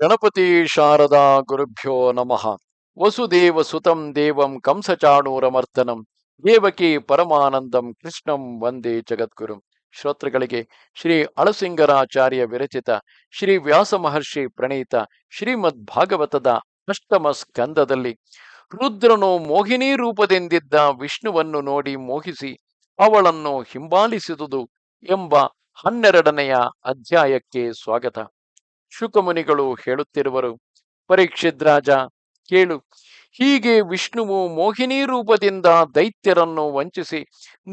ಗಣಪತಿ ಶಾರದಾ ಗುರುಭ್ಯೋ ನಮಃ. ವಸುದೇವ ಸುತಂ ದೇವಂ ಕಂಸಚಾಣೂರಮರ್ದನಂ. ದೇವಕಿ ಪರಮಾನಂದಂ ಕೃಷ್ಣಂ ವಂದೇ ಜಗದ್ಗುರು. ಶ್ರೋತೃಗಳಿಗೆ ಶ್ರೀ ಅಳಸಿಂಗರಾಚಾರ್ಯ ವಿರಚಿತ, ಶ್ರೀ ವ್ಯಾಸ ಮಹರ್ಷಿ ಪ್ರಣೀತ, ಶ್ರೀಮದ್ ಭಾಗವತದ ಅಷ್ಟಮ ಸ್ಕಂದದಲ್ಲಿ ರುದ್ರನು ಮೋಹಿನಿ ರೂಪದಿಂದಿದ್ದ ವಿಷ್ಣುವನ್ನು ನೋಡಿ ಮೋಹಿಸಿ ಅವಳನ್ನು ಹಿಂಬಾಲಿಸಿದುದು ಎಂಬ ಹನ್ನೆರಡನೆಯ ಅಧ್ಯಾಯಕ್ಕೆ ಸ್ವಾಗತ. ಶುಕಮುನಿಗಳು ಹೇಳುತ್ತಿರುವರು, ಪರೀಕ್ಷಿತ್ ರಾಜ, ಕೇಳು. ಹೀಗೆ ವಿಷ್ಣುವು ಮೋಹಿನಿ ರೂಪದಿಂದ ದೈತ್ಯರನ್ನು ವಂಚಿಸಿ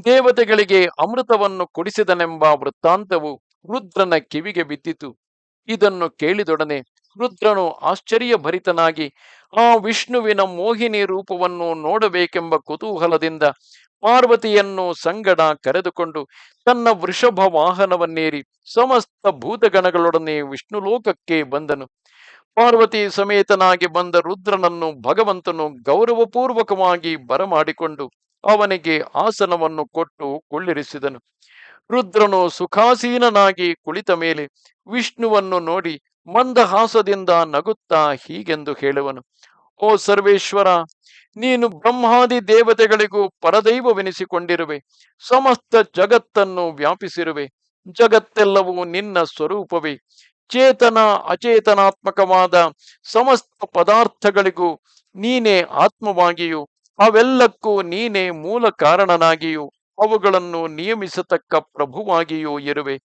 ದೇವತೆಗಳಿಗೆ ಅಮೃತವನ್ನು ಕೊಡಿಸಿದನೆಂಬ ವೃತ್ತಾಂತವು ರುದ್ರನ ಕಿವಿಗೆ ಬಿದ್ದಿತು. ಇದನ್ನು ಕೇಳಿದೊಡನೆ ರುದ್ರನು ಆಶ್ಚರ್ಯಭರಿತನಾಗಿ, ಆ ವಿಷ್ಣುವಿನ ಮೋಹಿನಿ ರೂಪವನ್ನು ನೋಡಬೇಕೆಂಬ ಕುತೂಹಲದಿಂದ ಪಾರ್ವತಿಯನ್ನು ಸಂಗಡ ಕರೆದುಕೊಂಡು ತನ್ನ ವೃಷಭ ವಾಹನವನ್ನೇರಿ ಸಮಸ್ತ ಭೂತಗಣಗಳೊಡನೆ ವಿಷ್ಣು ಲೋಕಕ್ಕೆ ಬಂದನು. ಪಾರ್ವತಿ ಸಮೇತನಾಗಿ ಬಂದ ರುದ್ರನನ್ನು ಭಗವಂತನು ಗೌರವಪೂರ್ವಕವಾಗಿ ಬರಮಾಡಿಕೊಂಡು ಅವನಿಗೆ ಆಸನವನ್ನು ಕೊಟ್ಟು ಕುಳ್ಳಿರಿಸಿದನು. ರುದ್ರನು ಸುಖಾಸೀನನಾಗಿ ಕುಳಿತ ಮೇಲೆ ವಿಷ್ಣುವನ್ನು ನೋಡಿ ಮಂದಹಾಸದಿಂದ ನಗುತ್ತಾ ಹೀಗೆಂದು ಹೇಳುವನು. ಓ ಸರ್ವೇಶ್ವರ ನೀನು ಬ್ರಹ್ಮಾದಿ ದೇವತೆಗಳಿಗೂ ಪರದೈವವೆನಿಸಿಕೊಂಡಿರುವೆ. ಸಮಸ್ತ ಜಗತ್ತನ್ನು ವ್ಯಾಪಿಸಿರುವೆ. ಜಗತ್ತೆಲ್ಲವೂ ನಿನ್ನ ಸ್ವರೂಪವೇ. ಚೇತನ ಅಚೇತನಾತ್ಮಕವಾದ ಸಮಸ್ತ ಪದಾರ್ಥಗಳಿಗೂ ನೀನೇ ಆತ್ಮವಾಗಿಯೂ. ಅವೆಲ್ಲಕ್ಕೂ ನೀನೇ ಮೂಲ ಕಾರಣನಾಗಿಯೂ. ಅವುಗಳನ್ನು ನಿಯಮಿಸತಕ್ಕ ಪ್ರಭುವಾಗಿಯೂ ಇರುವೆ.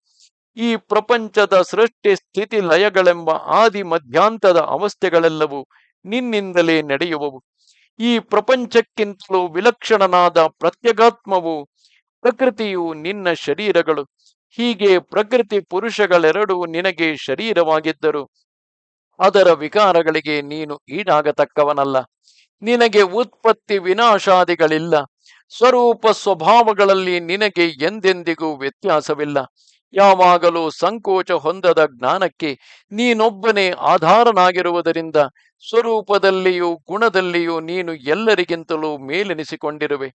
ಈ ಪ್ರಪಂಚದ ಸೃಷ್ಟಿ ಸ್ಥಿತಿ ಲಯಗಳೆಂಬ ಆದಿ ಮಧ್ಯಾಂತದ ಅವಸ್ಥೆಗಳೆಲ್ಲವೂ ನಿನ್ನಿಂದಲೇ ನಡೆಯುವವು. ಈ ಪ್ರಪಂಚಕ್ಕಿಂತಲೂ ವಿಲಕ್ಷಣನಾದ ಪ್ರತ್ಯಗಾತ್ಮವು ಪ್ರಕೃತಿಯು ನಿನ್ನ ಶರೀರಗಳು. ಹೀಗೆ ಪ್ರಕೃತಿ ಪುರುಷಗಳೆರಡೂ ನಿನಗೆ ಶರೀರವಾಗಿದ್ದರು. ಅದರ ವಿಕಾರಗಳಿಗೆ ನೀನು ಈಡಾಗತಕ್ಕವನಲ್ಲ. ನಿನಗೆ ಉತ್ಪತ್ತಿ ವಿನಾಶಾದಿಗಳಿಲ್ಲ. ಸ್ವರೂಪ ಸ್ವಭಾವಗಳಲ್ಲಿ ನಿನಗೆ ಎಂದೆಂದಿಗೂ ವ್ಯತ್ಯಾಸವಿಲ್ಲ. ಯಾವಾಗಲೂ ಸಂಕೋಚ ಹೊಂದದ ಜ್ಞಾನಕ್ಕೆ ನೀನೊಬ್ಬನೇ ಆಧಾರನಾಗಿರುವುದರಿಂದ ಸ್ವರೂಪದಲ್ಲಿಯೂ ಗುಣದಲ್ಲಿಯೂ ನೀನು ಎಲ್ಲರಿಗಿಂತಲೂ ಮೇಲೆನಿಸಿಕೊಂಡಿರುವೆ.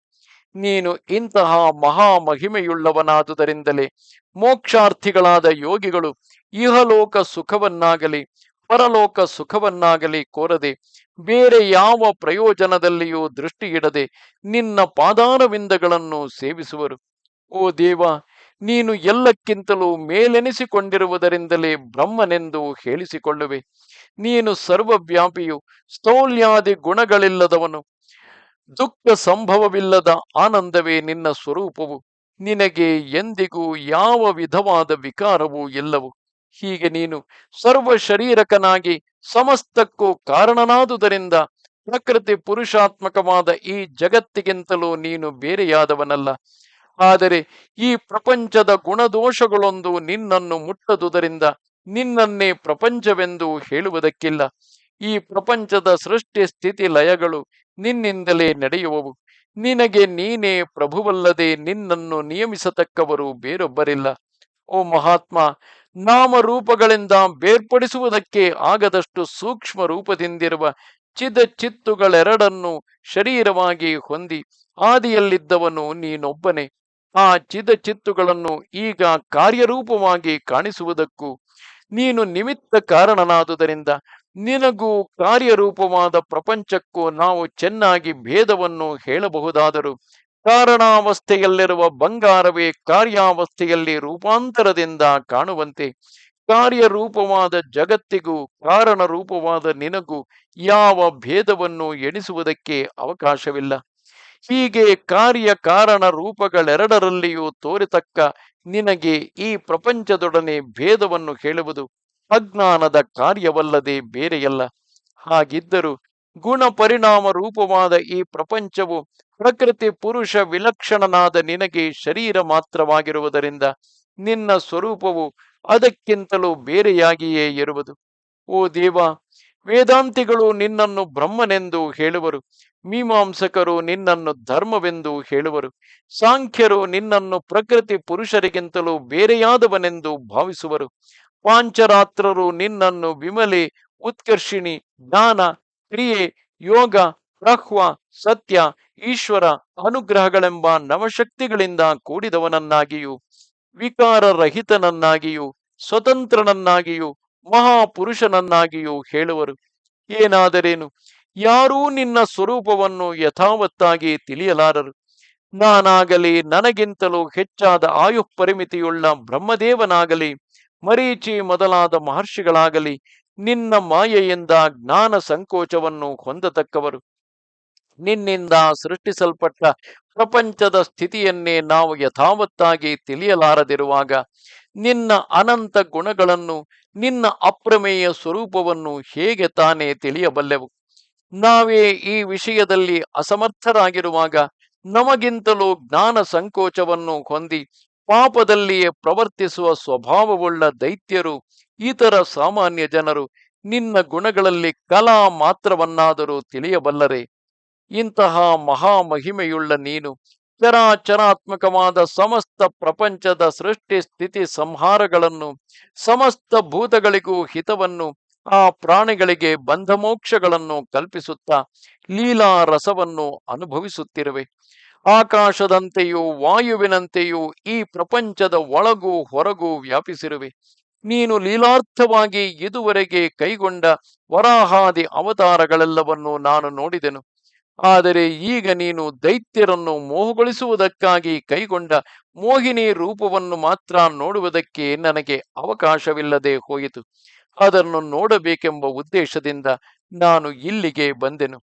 ನೀನು ಇಂತಹ ಮಹಾ ಮಹಿಮೆಯುಳ್ಳವನಾದುದರಿಂದಲೇ ಮೋಕ್ಷಾರ್ಥಿಗಳಾದ ಯೋಗಿಗಳು ಇಹಲೋಕ ಸುಖವನ್ನಾಗಲಿ ಪರಲೋಕ ಸುಖವನ್ನಾಗಲಿ ಕೋರದೆ ಬೇರೆ ಯಾವ ಪ್ರಯೋಜನದಲ್ಲಿಯೂ ದೃಷ್ಟಿಯಿಡದೆ ನಿನ್ನ ಪಾದಾರವಿಂದಗಳನ್ನು ಸೇವಿಸುವರು. ಓ ದೇವ, ನೀನು ಎಲ್ಲಕ್ಕಿಂತಲೂ ಮೇಲೆನಿಸಿಕೊಂಡಿರುವುದರಿಂದಲೇ ಬ್ರಹ್ಮನೆಂದು ಹೇಳಿಸಿಕೊಳ್ಳುವೆ. ನೀನು ಸರ್ವವ್ಯಾಪಿಯು ಸ್ಥೌಲ್ಯಾದಿ ಗುಣಗಳಿಲ್ಲದವನು. ದುಃಖ ಸಂಭವವಿಲ್ಲದ ಆನಂದವೇ ನಿನ್ನ ಸ್ವರೂಪವು. ನಿನಗೆ ಎಂದಿಗೂ ಯಾವ ವಿಧವಾದ ವಿಕಾರವೂ ಇಲ್ಲವು. ಹೀಗೆ ನೀನು ಸರ್ವ ಶರೀರಕನಾಗಿ ಸಮಸ್ತಕ್ಕೂ ಕಾರಣನಾದುದರಿಂದ ಪ್ರಕೃತಿ ಪುರುಷಾತ್ಮಕವಾದ ಈ ಜಗತ್ತಿಗಿಂತಲೂ ನೀನು ಬೇರೆಯಾದವನಲ್ಲ. ಆದರೆ ಈ ಪ್ರಪಂಚದ ಗುಣದೋಷಗಳೊಂದು ನಿನ್ನನ್ನು ಮುಟ್ಟದುದರಿಂದ ನಿನ್ನನ್ನೇ ಪ್ರಪಂಚವೆಂದು ಹೇಳುವುದಕ್ಕಿಲ್ಲ. ಈ ಪ್ರಪಂಚದ ಸೃಷ್ಟಿ ಸ್ಥಿತಿ ಲಯಗಳು ನಿನ್ನಿಂದಲೇ ನಡೆಯುವವು. ನಿನಗೆ ನೀನೇ ಪ್ರಭುವಲ್ಲದೆ ನಿನ್ನನ್ನು ನಿಯಮಿಸತಕ್ಕವರು ಬೇರೊಬ್ಬರಿಲ್ಲ. ಓ ಮಹಾತ್ಮ, ನಾಮರೂಪಗಳಿಂದ ಬೇರ್ಪಡಿಸುವುದಕ್ಕೆ ಆಗದಷ್ಟು ಸೂಕ್ಷ್ಮ ರೂಪದಿಂದಿರುವ ಚಿದ ಚಿತ್ತುಗಳೆರಡನ್ನು ಶರೀರವಾಗಿ ಹೊಂದಿ ಆದಿಯಲ್ಲಿದ್ದವನು ನೀನೊಬ್ಬನೇ. ಆ ಚಿದ ಚಿತ್ತುಗಳನ್ನು ಈಗ ಕಾರ್ಯರೂಪವಾಗಿ ಕಾಣಿಸುವುದಕ್ಕೂ ನೀನು ನಿಮಿತ್ತ ಕಾರಣನಾದುದರಿಂದ ನಿನಗೂ ಕಾರ್ಯರೂಪವಾದ ಪ್ರಪಂಚಕ್ಕೂ ನಾವು ಚೆನ್ನಾಗಿ ಭೇದವನ್ನು ಹೇಳಬಹುದಾದರೂ. ಕಾರಣಾವಸ್ಥೆಯಲ್ಲಿರುವ ಬಂಗಾರವೇ ಕಾರ್ಯಾವಸ್ಥೆಯಲ್ಲಿ ರೂಪಾಂತರದಿಂದ ಕಾಣುವಂತೆ. ಕಾರ್ಯರೂಪವಾದ ಜಗತ್ತಿಗೂ ಕಾರಣ ರೂಪವಾದ ನಿನಗೂ ಯಾವ ಭೇದವನ್ನು ಎಣಿಸುವುದಕ್ಕೆ ಅವಕಾಶವಿಲ್ಲ. ಹೀಗೆ ಕಾರ್ಯ ಕಾರಣ ರೂಪಗಳೆರಡರಲ್ಲಿಯೂ ತೋರಿತಕ್ಕ ನಿನಗೆ ಈ ಪ್ರಪಂಚದೊಡನೆ ಭೇದವನ್ನು ಹೇಳುವುದು ಅಜ್ಞಾನದ ಕಾರ್ಯವಲ್ಲದೆ ಬೇರೆಯಲ್ಲ. ಹಾಗಿದ್ದರೂ ಗುಣ ಪರಿಣಾಮ ರೂಪವಾದ ಈ ಪ್ರಪಂಚವು ಪ್ರಕೃತಿ ಪುರುಷ ವಿಲಕ್ಷಣನಾದ ನಿನಗೆ ಶರೀರ ಮಾತ್ರವಾಗಿರುವುದರಿಂದ ನಿನ್ನ ಸ್ವರೂಪವು ಅದಕ್ಕಿಂತಲೂ ಬೇರೆಯಾಗಿಯೇ ಇರುವುದು. ಓ ದೇವ ವೇದಾಂತಿಗಳು ನಿನ್ನನ್ನು ಬ್ರಹ್ಮನೆಂದು ಹೇಳುವರು. ಮೀಮಾಂಸಕರು ನಿನ್ನನ್ನು ಧರ್ಮವೆಂದು ಹೇಳುವರು. ಸಾಂಖ್ಯರು ನಿನ್ನನ್ನು ಪ್ರಕೃತಿ ಪುರುಷರಿಗಿಂತಲೂ ಬೇರೆಯಾದವನೆಂದು ಭಾವಿಸುವರು. ಪಾಂಚರಾತ್ರರು ನಿನ್ನನ್ನು ವಿಮಲೆ, ಉತ್ಕರ್ಷಿಣಿ, ಜ್ಞಾನ, ಕ್ರಿಯೆ, ಯೋಗ, ಪ್ರಹ್ವ, ಸತ್ಯ, ಈಶ್ವರ, ಅನುಗ್ರಹಗಳೆಂಬ ನವಶಕ್ತಿಗಳಿಂದ ಕೂಡಿದವನನ್ನಾಗಿಯೂ, ವಿಕಾರರಹಿತನನ್ನಾಗಿಯೂ, ಸ್ವತಂತ್ರನನ್ನಾಗಿಯೂ ಮಹಾಪುರುಷನನ್ನಾಗಿಯೂ ಹೇಳುವರು. ಏನಾದರೇನು? ಯಾರೂ ನಿನ್ನ ಸ್ವರೂಪವನ್ನು ಯಥಾವತ್ತಾಗಿ ತಿಳಿಯಲಾರರು. ನಾನಾಗಲಿ ನನಗಿಂತಲೂ ಹೆಚ್ಚಾದ ಆಯು ಪರಿಮಿತಿಯುಳ್ಳ ಬ್ರಹ್ಮದೇವನಾಗಲಿ, ಮರೀಚಿ ಮೊದಲಾದ ಮಹರ್ಷಿಗಳಾಗಲಿ, ನಿನ್ನ ಮಾಯೆಯಿಂದ ಜ್ಞಾನ ಸಂಕೋಚವನ್ನು ಹೊಂದತಕ್ಕವರು. ನಿನ್ನಿಂದ ಸೃಷ್ಟಿಸಲ್ಪಟ್ಟ ಪ್ರಪಂಚದ ಸ್ಥಿತಿಯನ್ನೇ ನಾವು ಯಥಾವತ್ತಾಗಿ ತಿಳಿಯಲಾರದಿರುವಾಗ ನಿನ್ನ ಅನಂತ ಗುಣಗಳನ್ನು, ನಿನ್ನ ಅಪ್ರಮೇಯ ಸ್ವರೂಪವನ್ನು ಹೇಗೆ ತಾನೇ ತಿಳಿಯಬಲ್ಲೆವು? ನಾವೇ ಈ ವಿಷಯದಲ್ಲಿ ಅಸಮರ್ಥರಾಗಿರುವಾಗ ನಮಗಿಂತಲೂ ಜ್ಞಾನ ಸಂಕೋಚವನ್ನು ಹೊಂದಿ ಪಾಪದಲ್ಲಿಯೇ ಪ್ರವರ್ತಿಸುವ ಸ್ವಭಾವವುಳ್ಳ ದೈತ್ಯರು, ಇತರ ಸಾಮಾನ್ಯ ಜನರು ನಿನ್ನ ಗುಣಗಳಲ್ಲಿ ಕಲಾ ಮಾತ್ರವನ್ನಾದರೂ ತಿಳಿಯಬಲ್ಲರೆ. ಇಂತಹ ಮಹಾಮಹಿಮೆಯುಳ್ಳ ನೀನು ಚರಾಚರಾತ್ಮಕವಾದ ಸಮಸ್ತ ಪ್ರಪಂಚದ ಸೃಷ್ಟಿ, ಸ್ಥಿತಿ, ಸಂಹಾರಗಳನ್ನು, ಸಮಸ್ತ ಭೂತಗಳಿಗೂ ಹಿತವನ್ನು, ಆ ಪ್ರಾಣಿಗಳಿಗೆ ಬಂಧಮೋಕ್ಷಗಳನ್ನು ಕಲ್ಪಿಸುತ್ತಾ ಲೀಲಾ ರಸವನ್ನು ಅನುಭವಿಸುತ್ತಿರುವೆ. ಆಕಾಶದಂತೆಯೂ ವಾಯುವಿನಂತೆಯೂ ಈ ಪ್ರಪಂಚದ ಒಳಗೂ ಹೊರಗೂ ವ್ಯಾಪಿಸಿರುವೆ. ನೀನು ಲೀಲಾರ್ಥವಾಗಿ ಇದುವರೆಗೆ ಕೈಗೊಂಡ ವರಾಹಾದಿ ಅವತಾರಗಳೆಲ್ಲವನ್ನು ನಾನು ನೋಡಿದೆನು. ಆದರೆ ಈಗ ನೀನು ದೈತ್ಯರನ್ನು ಮೋಹಗೊಳಿಸುವುದಕ್ಕಾಗಿ ಕೈಗೊಂಡ ಮೋಹಿನಿ ರೂಪವನ್ನು ಮಾತ್ರ ನೋಡುವುದಕ್ಕೆ ನನಗೆ ಅವಕಾಶವಿಲ್ಲದೆ ಹೋಯಿತು. ಅದನ್ನು ನೋಡಬೇಕೆಂಬ ಉದ್ದೇಶದಿಂದ ನಾನು ಇಲ್ಲಿಗೆ ಬಂದೆನು.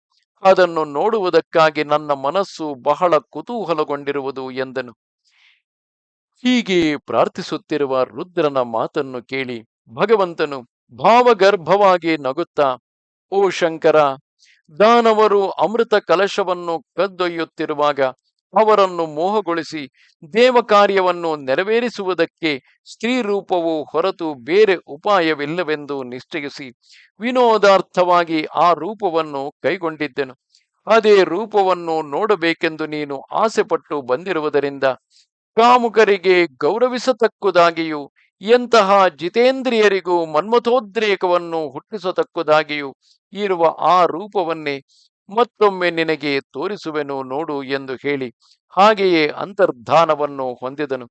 ಅದನ್ನು ನೋಡುವುದಕ್ಕಾಗಿ ನನ್ನ ಮನಸ್ಸು ಬಹಳ ಕುತೂಹಲಗೊಂಡಿರುವುದು ಎಂದನು. ಹೀಗೆ ಪ್ರಾರ್ಥಿಸುತ್ತಿರುವ ರುದ್ರನ ಮಾತನ್ನು ಕೇಳಿ ಭಗವಂತನು ಭಾವಗರ್ಭವಾಗಿ ನಗುತ್ತಾ, ಓ ಶಂಕರ ದಾನವರು ಅಮೃತ ಕಲಶವನ್ನು ಕದ್ದೊಯ್ಯುತ್ತಿರುವಾಗ ಅವರನ್ನು ಮೋಹಗೊಳಿಸಿ ದೇವ ಕಾರ್ಯವನ್ನು ನೆರವೇರಿಸುವುದಕ್ಕೆ ಸ್ತ್ರೀ ರೂಪವು ಹೊರತು ಬೇರೆ ಉಪಾಯವಿಲ್ಲವೆಂದು ನಿಶ್ಚಯಿಸಿ ವಿನೋದಾರ್ಥವಾಗಿ ಆ ರೂಪವನ್ನು ಕೈಗೊಂಡಿದ್ದೆನು. ಅದೇ ರೂಪವನ್ನು ನೋಡಬೇಕೆಂದು ನೀನು ಆಸೆಪಟ್ಟು ಬಂದಿರುವುದರಿಂದ ಕಾಮುಕರಿಗೆ ಗೌರವಿಸತಕ್ಕುದಾಗಿಯೂ ಎಂತಹ ಜಿತೇಂದ್ರಿಯರಿಗೂ ಮನ್ಮಥೋದ್ರೇಕವನ್ನು ಹುಟ್ಟಿಸತಕ್ಕುದಾಗಿಯೂ ಇರುವ ಆ ರೂಪವನ್ನೇ ಮತ್ತೊಮ್ಮೆ ನಿನಗೆ ತೋರಿಸುವೆನು ನೋಡು ಎಂದು ಹೇಳಿ ಹಾಗೆಯೇ ಅಂತರ್ಧಾನವನ್ನು ಹೊಂದಿದನು.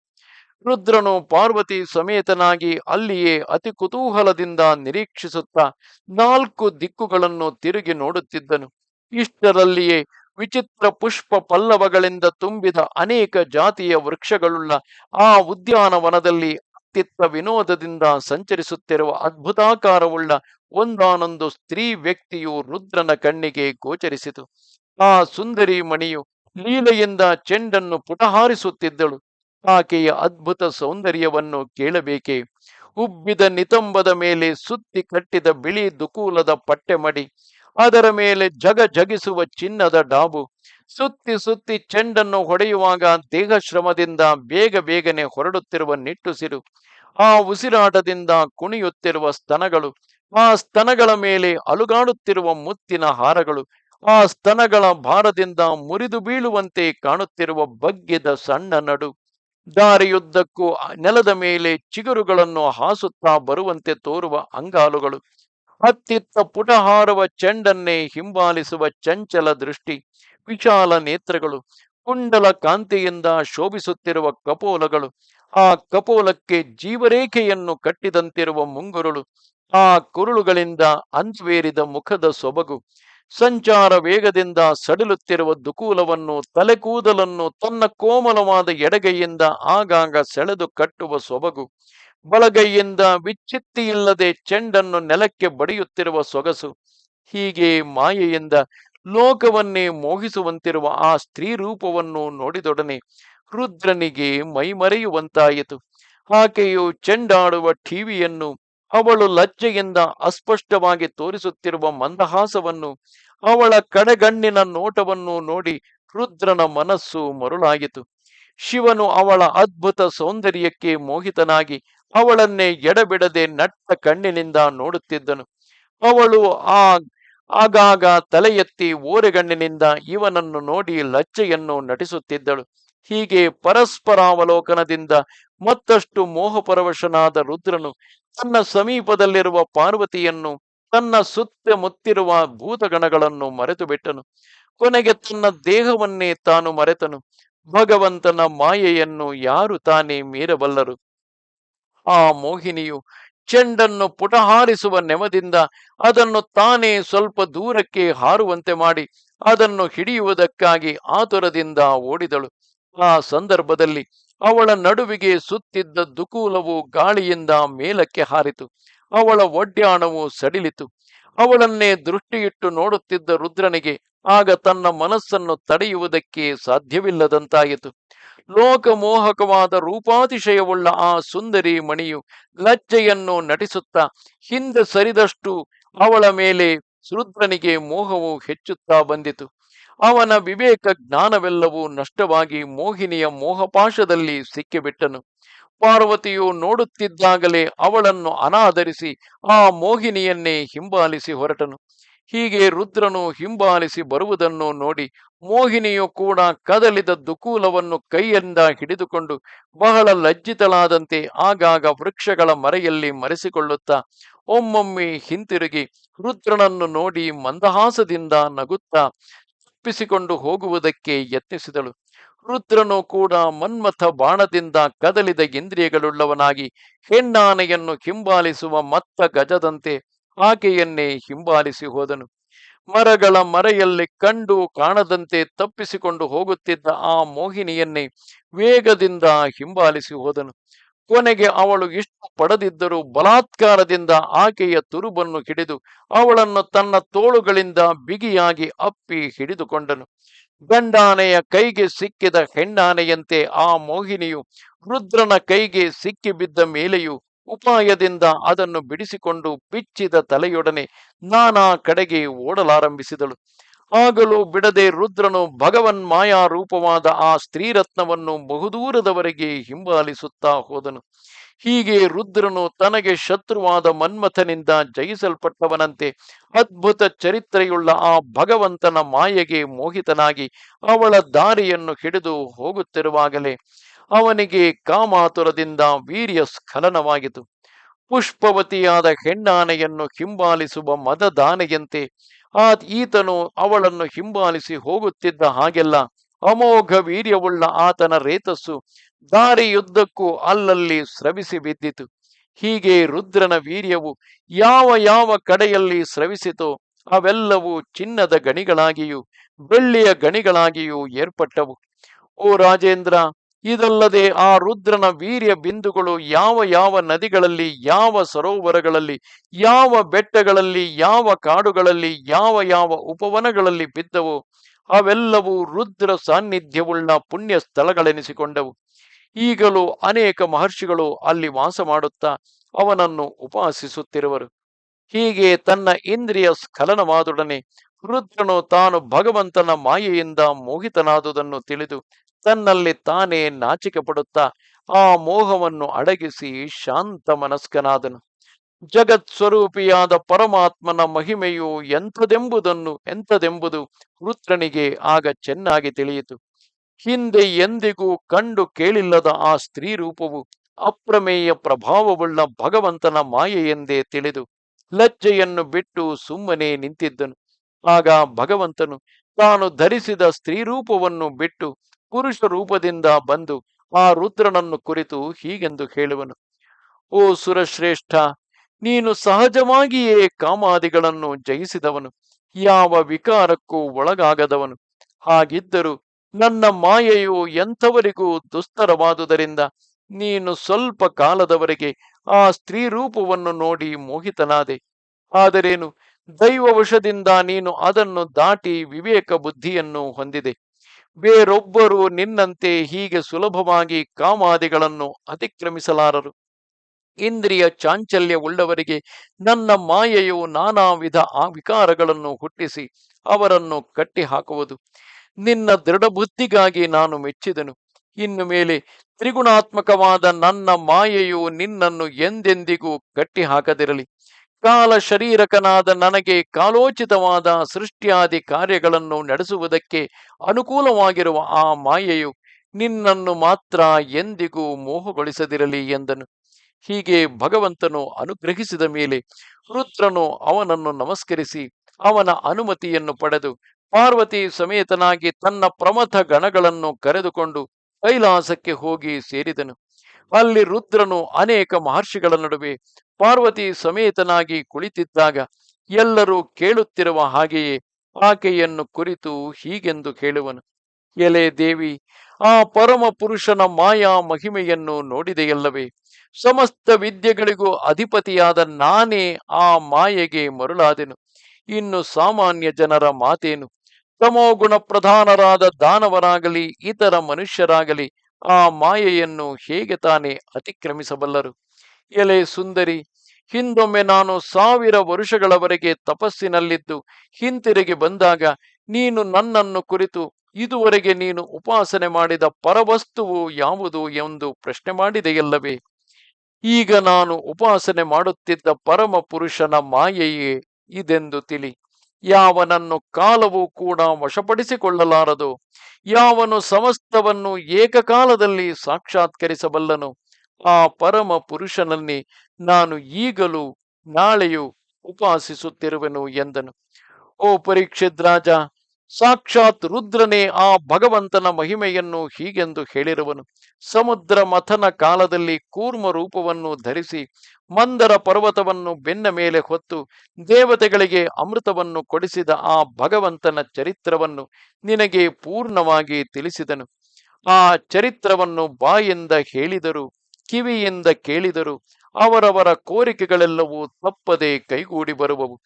ರುದ್ರನು ಪಾರ್ವತಿ ಸಮೇತನಾಗಿ ಅಲ್ಲಿಯೇ ಅತಿ ಕುತೂಹಲದಿಂದ ನಿರೀಕ್ಷಿಸುತ್ತಾ ನಾಲ್ಕು ದಿಕ್ಕುಗಳನ್ನು ತಿರುಗಿ ನೋಡುತ್ತಿದ್ದನು. ಇಷ್ಟರಲ್ಲಿಯೇ ವಿಚಿತ್ರ ಪುಷ್ಪ ಪಲ್ಲವಗಳಿಂದ ತುಂಬಿದ ಅನೇಕ ಜಾತಿಯ ವೃಕ್ಷಗಳುಳ್ಳ ಆ ಉದ್ಯಾನವನದಲ್ಲಿ ಅತ್ಯಂತ ವಿನೋದದಿಂದ ಸಂಚರಿಸುತ್ತಿರುವ ಅದ್ಭುತಾಕಾರವುಳ್ಳ ಒಂದಾನೊಂದು ಸ್ತ್ರೀ ವ್ಯಕ್ತಿಯು ರುದ್ರನ ಕಣ್ಣಿಗೆ ಗೋಚರಿಸಿತು. ಆ ಸುಂದರಿ ಮಣಿಯು ಲೀಲೆಯಿಂದ ಚೆಂಡನ್ನು ಪುಟಹಾರಿಸುತ್ತಿದ್ದಳು. ಆಕೆಯ ಅದ್ಭುತ ಸೌಂದರ್ಯವನ್ನು ಕೇಳಬೇಕೆ? ಉಬ್ಬಿದ ನಿತಂಬದ ಮೇಲೆ ಸುತ್ತಿ ಕಟ್ಟಿದ ಬಿಳಿ ದುಕೂಲದ ಪಟ್ಟೆ ಮಡಿ, ಅದರ ಮೇಲೆ ಜಗ ಜಗಿಸುವ ಚಿನ್ನದ ಡಾಬು ಸುತ್ತಿ ಸುತ್ತಿ ಚೆಂಡನ್ನು ಹೊಡೆಯುವಾಗ ದೇಹ ಶ್ರಮದಿಂದ ಬೇಗ ಬೇಗನೆ ಹೊರಡುತ್ತಿರುವ ನಿಟ್ಟುಸಿರು, ಆ ಉಸಿರಾಟದಿಂದ ಕುಣಿಯುತ್ತಿರುವ ಸ್ತನಗಳು, ಆ ಸ್ತನಗಳ ಮೇಲೆ ಅಲುಗಾಡುತ್ತಿರುವ ಮುತ್ತಿನ ಹಾರಗಳು, ಆ ಸ್ತನಗಳ ಭಾರದಿಂದ ಮುರಿದು ಬೀಳುವಂತೆ ಕಾಣುತ್ತಿರುವ ಬಗ್ಗೆದ ಸಣ್ಣ ನಡು. ದಾರಿಯುದ್ದಕ್ಕೂ ನೆಲದ ಮೇಲೆ ಚಿಗುರುಗಳನ್ನು ಹಾಸುತ್ತಾ ಬರುವಂತೆ ತೋರುವ ಅಂಗಾಲುಗಳು. ಅತ್ತಿತ್ತ ಪುಟಹಾರುವ ಚೆಂಡನ್ನೇ ಹಿಂಬಾಲಿಸುವ ಚಂಚಲ ದೃಷ್ಟಿ. ವಿಶಾಲ ನೇತ್ರಗಳು, ಕುಂಡಲ ಕಾಂತಿಯಿಂದ ಶೋಭಿಸುತ್ತಿರುವ ಕಪೋಲಗಳು, ಆ ಕಪೋಲಕ್ಕೆ ಜೀವರೇಖೆಯನ್ನು ಕಟ್ಟಿದಂತಿರುವ ಮುಂಗುರುಳು, ಆ ಕುರುಳುಗಳಿಂದ ಅಂಚುವೇರಿದ ಮುಖದ ಸೊಬಗು, ಸಂಚಾರ ವೇಗದಿಂದ ಸಡಿಲುತ್ತಿರುವ ದುಕೂಲವನ್ನು ತಲೆ ಕೂದಲನ್ನು ತನ್ನ ಕೋಮಲವಾದ ಎಡಗೈಯಿಂದ ಆಗಾಗ ಸೆಳೆದು ಕಟ್ಟುವ ಸೊಬಗು, ಬಲಗೈಯಿಂದ ವಿಚ್ಛಿತ್ತಿಯಿಲ್ಲದೆ ಚೆಂಡನ್ನು ನೆಲಕ್ಕೆ ಬಡಿಯುತ್ತಿರುವ ಸೊಗಸು, ಹೀಗೆ ಮಾಯೆಯಿಂದ ಲೋಕವನ್ನೇ ಮೋಹಿಸುವಂತಿರುವ ಆ ಸ್ತ್ರೀ ರೂಪವನ್ನು ನೋಡಿದೊಡನೆ ರುದ್ರನಿಗೆ ಮೈಮರೆಯುವಂತಾಯಿತು. ಆಕೆಯು ಚೆಂಡಾಡುವ ಟಿವಿಯನ್ನು, ಅವಳು ಲಜ್ಜೆಯಿಂದ ಅಸ್ಪಷ್ಟವಾಗಿ ತೋರಿಸುತ್ತಿರುವ ಮಂದಹಾಸವನ್ನು, ಅವಳ ಕಡೆಗಣ್ಣಿನ ನೋಟವನ್ನು ನೋಡಿ ರುದ್ರನ ಮನಸ್ಸು ಮರುಳಾಯಿತು. ಶಿವನು ಅವಳ ಅದ್ಭುತ ಸೌಂದರ್ಯಕ್ಕೆ ಮೋಹಿತನಾಗಿ ಅವಳನ್ನೇ ಎಡಬಿಡದೆ ನಟ್ಟ ಕಣ್ಣಿನಿಂದ ನೋಡುತ್ತಿದ್ದನು. ಅವಳು ಆ ಆಗಾಗ ತಲೆ ಎತ್ತಿ ಓರೆಗಣ್ಣಿನಿಂದ ಇವನನ್ನು ನೋಡಿ ಲಜ್ಜೆಯನ್ನು ನಟಿಸುತ್ತಿದ್ದಳು. ಹೀಗೆ ಪರಸ್ಪರಾವಲೋಕನದಿಂದ ಮತ್ತಷ್ಟು ಮೋಹಪರವಶನಾದ ರುದ್ರನು ತನ್ನ ಸಮೀಪದಲ್ಲಿರುವ ಪಾರ್ವತಿಯನ್ನು ತನ್ನ ಸುತ್ತಮುತ್ತಿರುವ ಭೂತಗಣಗಳನ್ನು ಮರೆತು ಬಿಟ್ಟನು ಕೊನೆಗೆ ತನ್ನ ದೇಹವನ್ನೇ ತಾನು ಮರೆತನು. ಭಗವಂತನ ಮಾಯೆಯನ್ನು ಯಾರು ತಾನೇ ಮೀರಬಲ್ಲರು? ಆ ಮೋಹಿನಿಯು ಚೆಂಡನ್ನು ಪುಟ ಹಾರಿಸುವ ನೆಮದಿಂದ ಅದನ್ನು ತಾನೇ ಸ್ವಲ್ಪ ದೂರಕ್ಕೆ ಹಾರುವಂತೆ ಮಾಡಿ ಅದನ್ನು ಹಿಡಿಯುವುದಕ್ಕಾಗಿ ಆತುರದಿಂದ ಓಡಿದಳು. ಆ ಸಂದರ್ಭದಲ್ಲಿ ಅವಳ ನಡುವಿಗೆ ಸುತ್ತಿದ್ದ ದುಕೂಲವು ಗಾಳಿಯಿಂದ ಮೇಲಕ್ಕೆ ಹಾರಿತು. ಅವಳ ಒಡ್ಯಾಣವು ಸಡಿಲಿತು. ಅವಳನ್ನೇ ದೃಷ್ಟಿಯಿಟ್ಟು ನೋಡುತ್ತಿದ್ದ ರುದ್ರನಿಗೆ ಆಗ ತನ್ನ ಮನಸ್ಸನ್ನು ತಡೆಯುವುದಕ್ಕೆ ಸಾಧ್ಯವಿಲ್ಲದಂತಾಯಿತು. ಲೋಕಮೋಹಕವಾದ ರೂಪಾತಿಶಯವುಳ್ಳ ಆ ಸುಂದರಿ ಮಣಿಯು ಲಜ್ಜೆಯನ್ನು ನಟಿಸುತ್ತಾ ಹಿಂದೆ ಸರಿದಷ್ಟು ಅವಳ ಮೇಲೆ ರುದ್ರನಿಗೆ ಮೋಹವು ಹೆಚ್ಚುತ್ತಾ ಬಂದಿತು. ಅವನ ವಿವೇಕ ಜ್ಞಾನವೆಲ್ಲವೂ ನಷ್ಟವಾಗಿ ಮೋಹಿನಿಯ ಮೋಹಪಾಶದಲ್ಲಿ ಸಿಕ್ಕಿಬಿಟ್ಟನು. ಪಾರ್ವತಿಯು ನೋಡುತ್ತಿದ್ದಾಗಲೇ ಅವಳನ್ನು ಅನಾದರಿಸಿ ಆ ಮೋಹಿನಿಯನ್ನೇ ಹಿಂಬಾಲಿಸಿ ಹೊರಟನು. ಹೀಗೆ ರುದ್ರನು ಹಿಂಬಾಲಿಸಿ ಬರುವುದನ್ನು ನೋಡಿ ಮೋಹಿನಿಯು ಕೂಡ ಕದಲಿದ ದುಕೂಲವನ್ನು ಕೈಯಿಂದ ಹಿಡಿದುಕೊಂಡು ಬಹಳ ಲಜ್ಜಿತಲಾದಂತೆ ಆಗಾಗ ವೃಕ್ಷಗಳ ಮರೆಯಲ್ಲಿ ಮರೆಸಿಕೊಳ್ಳುತ್ತಾ ಒಮ್ಮೊಮ್ಮೆ ಹಿಂತಿರುಗಿ ರುದ್ರನನ್ನು ನೋಡಿ ಮಂದಹಾಸದಿಂದ ನಗುತ್ತಾ ತಪ್ಪಿಸಿಕೊಂಡು ಹೋಗುವುದಕ್ಕೆ ಯತ್ನಿಸಿದಳು. ರುದ್ರನು ಕೂಡ ಮನ್ಮಥ ಬಾಣದಿಂದ ಕದಲಿದ ಇಂದ್ರಿಯಗಳುಳ್ಳವನಾಗಿ ಹೆಣ್ಣಾನೆಯನ್ನು ಹಿಂಬಾಲಿಸುವ ಮತ್ತ ಗಜದಂತೆ ಆಕೆಯನ್ನೇ ಹಿಂಬಾಲಿಸಿ ಹೋದನು. ಮರಗಳ ಮರೆಯಲ್ಲಿ ಕಂಡು ಕಾಣದಂತೆ ತಪ್ಪಿಸಿಕೊಂಡು ಹೋಗುತ್ತಿದ್ದ ಆ ಮೋಹಿನಿಯನ್ನೇ ವೇಗದಿಂದ ಹಿಂಬಾಲಿಸಿ ಹೋದನು. ಕೊನೆಗೆ ಅವಳು ಇಷ್ಟು ಪಡೆದಿದ್ದರೂ ಬಲಾತ್ಕಾರದಿಂದ ಆಕೆಯ ತುರುಬನ್ನು ಹಿಡಿದು ಅವಳನ್ನು ತನ್ನ ತೋಳುಗಳಿಂದ ಬಿಗಿಯಾಗಿ ಅಪ್ಪಿ ಹಿಡಿದುಕೊಂಡನು. ಗಂಡಾನೆಯ ಕೈಗೆ ಸಿಕ್ಕಿದ ಹೆಣ್ಣಾನೆಯಂತೆ ಆ ಮೋಹಿನಿಯು ರುದ್ರನ ಕೈಗೆ ಸಿಕ್ಕಿ ಬಿದ್ದ ಮೇಲೆಯೂ ಉಪಾಯದಿಂದ ಅದನ್ನು ಬಿಡಿಸಿಕೊಂಡು ಬಿಚ್ಚಿದ ತಲೆಯೊಡನೆ ನಾನಾ ಕಡೆಗೆ ಓಡಲಾರಂಭಿಸಿದಳು. ಆಗಲೂ ಬಿಡದೆ ರುದ್ರನು ಭಗವನ್ ಮಾಯಾ ರೂಪವಾದ ಆ ಸ್ತ್ರೀರತ್ನವನ್ನು ಬಹುದೂರದವರೆಗೆ ಹಿಂಬಾಲಿಸುತ್ತಾ ಹೋದನು. ಹೀಗೆ ರುದ್ರನು ತನಗೆ ಶತ್ರುವಾದ ಮನ್ಮಥನಿಂದ ಜಯಿಸಲ್ಪಟ್ಟವನಂತೆ ಅದ್ಭುತ ಚರಿತ್ರೆಯುಳ್ಳ ಆ ಭಗವಂತನ ಮಾಯೆಗೆ ಮೋಹಿತನಾಗಿ ಅವಳ ದಾರಿಯನ್ನು ಹಿಡಿದು ಹೋಗುತ್ತಿರುವಾಗಲೇ ಅವನಿಗೆ ಕಾಮಾತುರದಿಂದ ವೀರ್ಯ ಸ್ಖಲನವಾಯಿತು ಪುಷ್ಪವತಿಯಾದ ಹೆಣ್ಣಾನೆಯನ್ನು ಹಿಂಬಾಲಿಸುವ ಮದದಾನೆಯಂತೆ ಆ ಈತನು ಅವಳನ್ನು ಹಿಂಬಾಲಿಸಿ ಹೋಗುತ್ತಿದ್ದ ಹಾಗೆಲ್ಲ ಅಮೋಘ ವೀರ್ಯವುಳ್ಳ ಆತನ ರೇತಸ್ಸು ದಾರಿಯುದ್ದಕ್ಕೂ ಅಲ್ಲಲ್ಲಿ ಸ್ರವಿಸಿ ಬಿದ್ದಿತು. ಹೀಗೆ ರುದ್ರನ ವೀರ್ಯವು ಯಾವ ಯಾವ ಕಡೆಯಲ್ಲಿ ಸ್ರವಿಸಿತೋ ಅವೆಲ್ಲವೂ ಚಿನ್ನದ ಗಣಿಗಳಾಗಿಯೂ ಬೆಳ್ಳಿಯ ಗಣಿಗಳಾಗಿಯೂ ಏರ್ಪಟ್ಟವು. ಓ ರಾಜೇಂದ್ರ, ಇದಲ್ಲದೆ ಆ ರುದ್ರನ ವೀರ್ಯ ಬಿಂದುಗಳು ಯಾವ ಯಾವ ನದಿಗಳಲ್ಲಿ, ಯಾವ ಸರೋವರಗಳಲ್ಲಿ, ಯಾವ ಬೆಟ್ಟಗಳಲ್ಲಿ, ಯಾವ ಕಾಡುಗಳಲ್ಲಿ, ಯಾವ ಯಾವ ಉಪವನಗಳಲ್ಲಿ ಬಿದ್ದವು ಅವೆಲ್ಲವೂ ರುದ್ರ ಸಾನ್ನಿಧ್ಯವುಳ್ಳ ಪುಣ್ಯ ಸ್ಥಳಗಳೆನಿಸಿಕೊಂಡವು ಈಗಲೂ ಅನೇಕ ಮಹರ್ಷಿಗಳು ಅಲ್ಲಿ ವಾಸ ಮಾಡುತ್ತಾ ಅವನನ್ನು ಉಪಾಸಿಸುತ್ತಿರುವರು. ಹೀಗೆ ತನ್ನ ಇಂದ್ರಿಯ ಸ್ಖಲನವಾದೊಡನೆ ರುದ್ರನು ತಾನು ಭಗವಂತನ ಮಾಯೆಯಿಂದ ಮೋಹಿತನಾದುದನ್ನು ತಿಳಿದು ತನ್ನಲ್ಲಿ ತಾನೇ ನಾಚಿಕೆ ಪಡುತ್ತಾ ಆ ಮೋಹವನ್ನು ಅಡಗಿಸಿ ಶಾಂತ ಮನಸ್ಕನಾದನು. ಜಗತ್ ಸ್ವರೂಪಿಯಾದ ಪರಮಾತ್ಮನ ಮಹಿಮೆಯು ಎಂಥದೆಂಬುದನ್ನು ಎಂಥದೆಂಬುದು ರುದ್ರನಿಗೆ ಆಗ ಚೆನ್ನಾಗಿ ತಿಳಿಯಿತು. ಹಿಂದೆ ಎಂದಿಗೂ ಕಂಡು ಕೇಳಿಲ್ಲದ ಆ ಸ್ತ್ರೀ ರೂಪವು ಅಪ್ರಮೇಯ ಪ್ರಭಾವವುಳ್ಳ ಭಗವಂತನ ಮಾಯೆಯೆಂದೇ ತಿಳಿದು ಲಜ್ಜೆಯನ್ನು ಬಿಟ್ಟು ಸುಮ್ಮನೆ ನಿಂತಿದ್ದನು. ಆಗ ಭಗವಂತನು ತಾನು ಧರಿಸಿದ ಸ್ತ್ರೀ ರೂಪವನ್ನು ಬಿಟ್ಟು ಪುರುಷ ರೂಪದಿಂದ ಬಂದು ಆ ರುದ್ರನನ್ನು ಕುರಿತು ಹೀಗೆಂದು ಹೇಳುವನು. ಓ ಸುರಶ್ರೇಷ್ಠ, ನೀನು ಸಹಜವಾಗಿಯೇ ಕಾಮಾದಿಗಳನ್ನು ಜಯಿಸಿದವನು. ಯಾವ ವಿಕಾರಕ್ಕೂ ಒಳಗಾಗದವನು. ಹಾಗಿದ್ದರೂ ನನ್ನ ಮಾಯೆಯು ಎಂಥವರಿಗೂ ದುಸ್ತರವಾದುದರಿಂದ ನೀನು ಸ್ವಲ್ಪ ಕಾಲದವರೆಗೆ ಆ ಸ್ತ್ರೀ ರೂಪವನ್ನು ನೋಡಿ ಮೋಹಿತನಾದೆ. ಆದರೇನು ದೈವವಶದಿಂದ ನೀನು ಅದನ್ನು ದಾಟಿ ವಿವೇಕ ಬುದ್ಧಿಯನ್ನು ಹೊಂದಿದೆ. ಬೇರೊಬ್ಬರು ನಿನ್ನಂತೆ ಹೀಗೆ ಸುಲಭವಾಗಿ ಕಾಮಾದಿಗಳನ್ನು ಅತಿಕ್ರಮಿಸಲಾರರು. ಇಂದ್ರಿಯ ಚಾಂಚಲ್ಯವುಳ್ಳವರಿಗೆ ನನ್ನ ಮಾಯೆಯು ನಾನಾ ವಿಧ ಆ ವಿಕಾರಗಳನ್ನು ಹುಟ್ಟಿಸಿ ಅವರನ್ನು ಕಟ್ಟಿ ಹಾಕುವುದು ನಿನ್ನ ದೃಢ ಬುದ್ಧಿಗಾಗಿ ನಾನು ಮೆಚ್ಚಿದನು. ಇನ್ನು ಮೇಲೆ ತ್ರಿಗುಣಾತ್ಮಕವಾದ ನನ್ನ ಮಾಯೆಯು ನಿನ್ನನ್ನು ಎಂದೆಂದಿಗೂ ಕಟ್ಟಿ ಹಾಕದಿರಲಿ ಕಾಲ ಶರೀರಕನಾದ ನನಗೆ ಕಾಲೋಚಿತವಾದ ಸೃಷ್ಟಿಯಾದಿ ಕಾರ್ಯಗಳನ್ನು ನಡೆಸುವುದಕ್ಕೆ ಅನುಕೂಲವಾಗಿರುವ ಆ ಮಾಯೆಯು ನಿನ್ನನ್ನು ಮಾತ್ರ ಎಂದಿಗೂ ಮೋಹಗೊಳಿಸದಿರಲಿ ಎಂದನು. ಹೀಗೆ ಭಗವಂತನು ಅನುಗ್ರಹಿಸಿದ ಮೇಲೆ ರುದ್ರನು ಅವನನ್ನು ನಮಸ್ಕರಿಸಿ ಅವನ ಅನುಮತಿಯನ್ನು ಪಡೆದು ಪಾರ್ವತಿ ಸಮೇತನಾಗಿ ತನ್ನ ಪ್ರಮಥ ಗಣಗಳನ್ನು ಕರೆದುಕೊಂಡು ಕೈಲಾಸಕ್ಕೆ ಹೋಗಿ ಸೇರಿದನು. ಅಲ್ಲಿ ರುದ್ರನು ಅನೇಕ ಮಹರ್ಷಿಗಳ ನಡುವೆ ಪಾರ್ವತಿ ಸಮೇತನಾಗಿ ಕುಳಿತಿದ್ದಾಗ ಎಲ್ಲರೂ ಕೇಳುತ್ತಿರುವ ಹಾಗೆಯೇ ಆಕೆಯನ್ನು ಕುರಿತು ಹೀಗೆಂದು ಕೇಳುವನು. ಎಲೆ ದೇವಿ, ಆ ಪರಮ ಪುರುಷನ ಮಾಯಾ ಮಹಿಮೆಯನ್ನು ನೋಡಿದೆಯಲ್ಲವೇ? ಸಮಸ್ತ ವಿದ್ಯೆಗಳಿಗೂ ಅಧಿಪತಿಯಾದ ನಾನೇ ಆ ಮಾಯೆಗೆ ಮರುಳಾದೆನು. ಇನ್ನು ಸಾಮಾನ್ಯ ಜನರ ಮಾತೇನು? ತಮೋಗುಣ ಪ್ರಧಾನರಾದ ದಾನವರಾಗಲಿ, ಇತರ ಮನುಷ್ಯರಾಗಲಿ, ಆ ಮಾಯೆಯನ್ನು ಹೇಗೆ ತಾನೇ ಅತಿಕ್ರಮಿಸಬಲ್ಲರು? ಎಲೆ ಸುಂದರಿ, ಹಿಂದೊಮ್ಮೆ ನಾನು ಸಾವಿರ ವರುಷಗಳವರೆಗೆ ತಪಸ್ಸಿನಲ್ಲಿದ್ದು, ಹಿಂತಿರುಗಿ ಬಂದಾಗ ನೀನು ನನ್ನನ್ನು ಕುರಿತು, ಇದುವರೆಗೆ ನೀನು ಉಪಾಸನೆ ಮಾಡಿದ ಪರವಸ್ತುವು ಯಾವುದು ಎಂದು ಪ್ರಶ್ನೆ ಮಾಡಿದೆಯಲ್ಲವೇ? ಈಗ ನಾನು ಉಪಾಸನೆ ಮಾಡುತ್ತಿದ್ದ ಪರಮ ಪುರುಷನ ಮಾಯೆಯೇ ಇದೆಂದು ತಿಳಿ. ಯಾವನನ್ನು ಕಾಲವು ಕೂಡ ವಶಪಡಿಸಿಕೊಳ್ಳಲಾರದು. ಯಾವನು ಸಮಸ್ತವನ್ನು ಏಕಕಾಲದಲ್ಲಿ ಸಾಕ್ಷಾತ್ಕರಿಸಬಲ್ಲನು, ಆ ಪರಮ ಪುರುಷನನ್ನೇ ನಾನು ಈಗಲೂ ನಾಳೆಯೂ ಉಪಾಸಿಸುತ್ತಿರುವೆನು ಎಂದನು. ಓ ಪರೀಕ್ಷಿತ್ ರಾಜ ಸಾಕ್ಷಾತ್ ರುದ್ರನೇ ಆ ಭಗವಂತನ ಮಹಿಮೆಯನ್ನು ಹೀಗೆಂದು ಹೇಳಿರುವನು. ಸಮುದ್ರ ಮಥನ ಕಾಲದಲ್ಲಿ ಕೂರ್ಮ ರೂಪವನ್ನು ಧರಿಸಿ ಮಂದರ ಪರ್ವತವನ್ನು ಬೆನ್ನ ಮೇಲೆ ಹೊತ್ತು ದೇವತೆಗಳಿಗೆ ಅಮೃತವನ್ನು ಕೊಡಿಸಿದ ಆ ಭಗವಂತನ ಚರಿತ್ರವನ್ನು ನಿನಗೆ ಪೂರ್ಣವಾಗಿ ತಿಳಿಸಿದನು. ಆ ಚರಿತ್ರವನ್ನು ಬಾಯಿಂದ ಹೇಳಿದರು, ಕಿವಿಯಿಂದ ಕೇಳಿದರು. ಅವರವರ ಕೋರಿಕೆಗಳೆಲ್ಲವೂ ತಪ್ಪದೆ ಕೈಗೂಡಿ ಬರುವವು.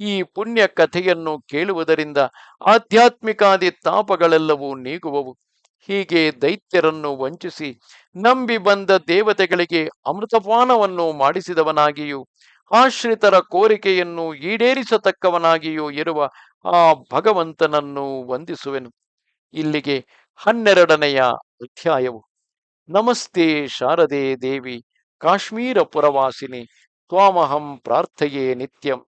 ಈ ಪುಣ್ಯ ಕಥೆಯನ್ನು ಕೇಳುವುದರಿಂದ ಆಧ್ಯಾತ್ಮಿಕಾದಿ ತಾಪಗಳೆಲ್ಲವೂ ನೀಗುವವು. ಹೀಗೆ ದೈತ್ಯರನ್ನು ವಂಚಿಸಿ ನಂಬಿ ಬಂದ ದೇವತೆಗಳಿಗೆ ಅಮೃತಪಾನವನ್ನು ಮಾಡಿಸಿದವನಾಗಿಯೂ, ಆಶ್ರಿತರ ಕೋರಿಕೆಯನ್ನು ಈಡೇರಿಸತಕ್ಕವನಾಗಿಯೂ ಇರುವ ಆ ಭಗವಂತನನ್ನು ವಂದಿಸುವೆನು. ಇಲ್ಲಿಗೆ ಹನ್ನೆರಡನೆಯ ಅಧ್ಯಾಯವು. ನಮಸ್ತೆ ಶಾರದೆ ದೇವಿ, ಕಾಶ್ಮೀರ ಪುರವಾಸಿನಿ, ತ್ವಾಮಹಂ ಪ್ರಾರ್ಥೆಯೇ ನಿತ್ಯಂ.